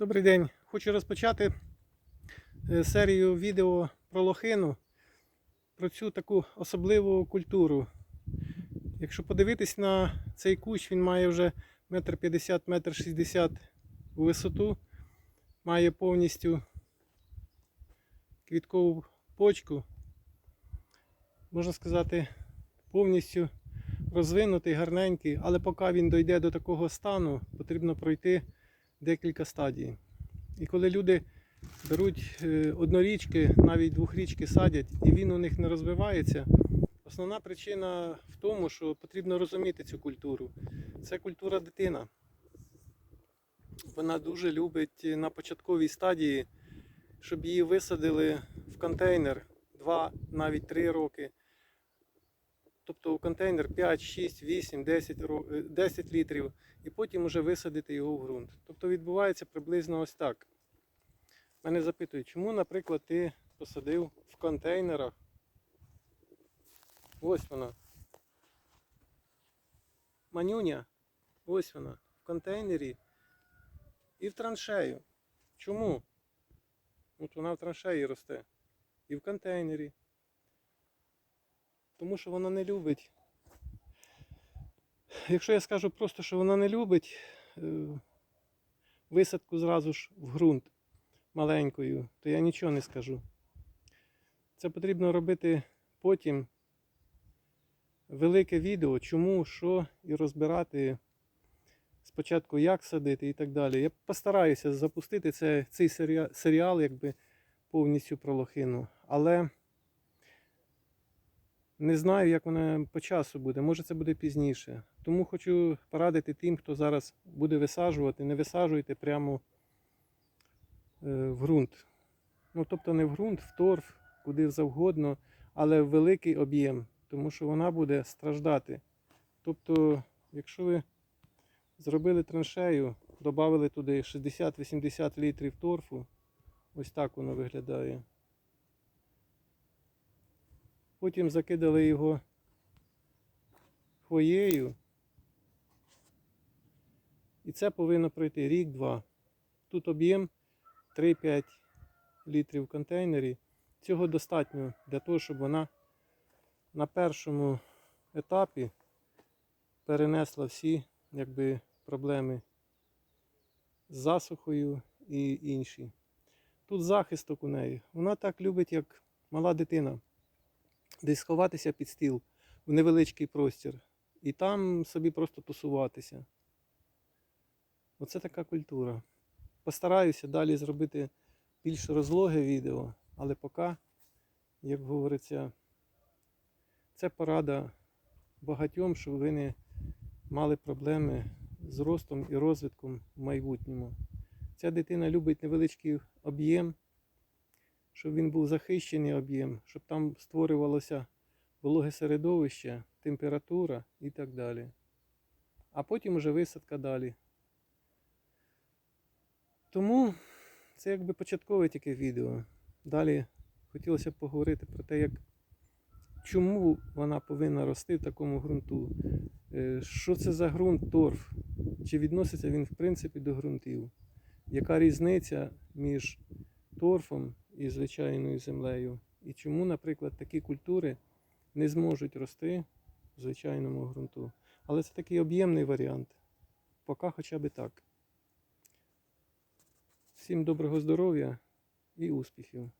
Добрий день. Хочу розпочати е, серію відео про лохину, про цю таку особливу культуру. Якщо подивитись на цей кущ, він має вже метр п'ятдесят, метр шістдесят у висоту, має повністю квіткову почку, можна сказати, повністю розвинутий, гарненький, але поки він дойде до такого стану, потрібно пройти декілька стадій. І коли люди беруть е, однорічки, навіть двохрічки садять, і він у них не розвивається, основна причина в тому, що потрібно розуміти цю культуру. Це культура дитина. Вона дуже любить на початковій стадії, щоб її висадили в контейнер 2, навіть 3 роки. Тобто у контейнер 5, 6, 8, 10, е, 10 літрів, і потім уже висадити його в ґрунт. Тобто відбувається приблизно ось так. Мене запитують, чому, наприклад, ти посадив в контейнерах. Ось вона. Манюня. Ось вона. В контейнері і в траншею. Чому? От вона в траншеї росте. І в контейнері. Тому що вона не любить. Якщо я скажу просто, що вона не любить е, висадку зразу ж в ґрунт маленькою, то я нічого не скажу. Це потрібно робити потім велике відео, чому, що і розбирати спочатку, як садити і так далі. Я постараюся запустити це, цей серіал, якби повністю про лохину. Але не знаю, як вона по часу буде. Може це буде пізніше. Тому хочу порадити тим, хто зараз буде висаджувати, не висаджуйте прямо е, в ґрунт. Ну, тобто не в ґрунт, в торф, куди завгодно, але в великий об'єм, тому що вона буде страждати. Тобто, якщо ви зробили траншею, додали туди 60-80 літрів торфу, ось так воно виглядає. Потім закидали його хвоєю. І це повинно пройти рік-два. Тут об'єм 3-5 літрів в контейнері. Цього достатньо для того, щоб вона на першому етапі перенесла всі якби, проблеми з засухою і інші. Тут захисток у неї. Вона так любить, як мала дитина десь сховатися під стіл в невеличкий простір і там собі просто тусуватися. Оце така культура. Постараюся далі зробити більш розлоге відео, але поки, як говориться, це порада багатьом, щоб ви не мали проблеми з ростом і розвитком в майбутньому. Ця дитина любить невеличкий об'єм, щоб він був захищений об'єм, щоб там створювалося вологе середовище, температура і так далі. А потім уже висадка далі. Тому це якби початкове тільки відео. Далі хотілося б поговорити про те, як, чому вона повинна рости в такому ґрунту. Е, Що це за ґрунт торф? Чи відноситься він в принципі до ґрунтів? Яка різниця між торфом і звичайною землею? І чому, наприклад, такі культури не зможуть рости в звичайному ґрунту? Але це такий об'ємний варіант. Поки хоча б так. Всім доброго здоров'я і успіхів!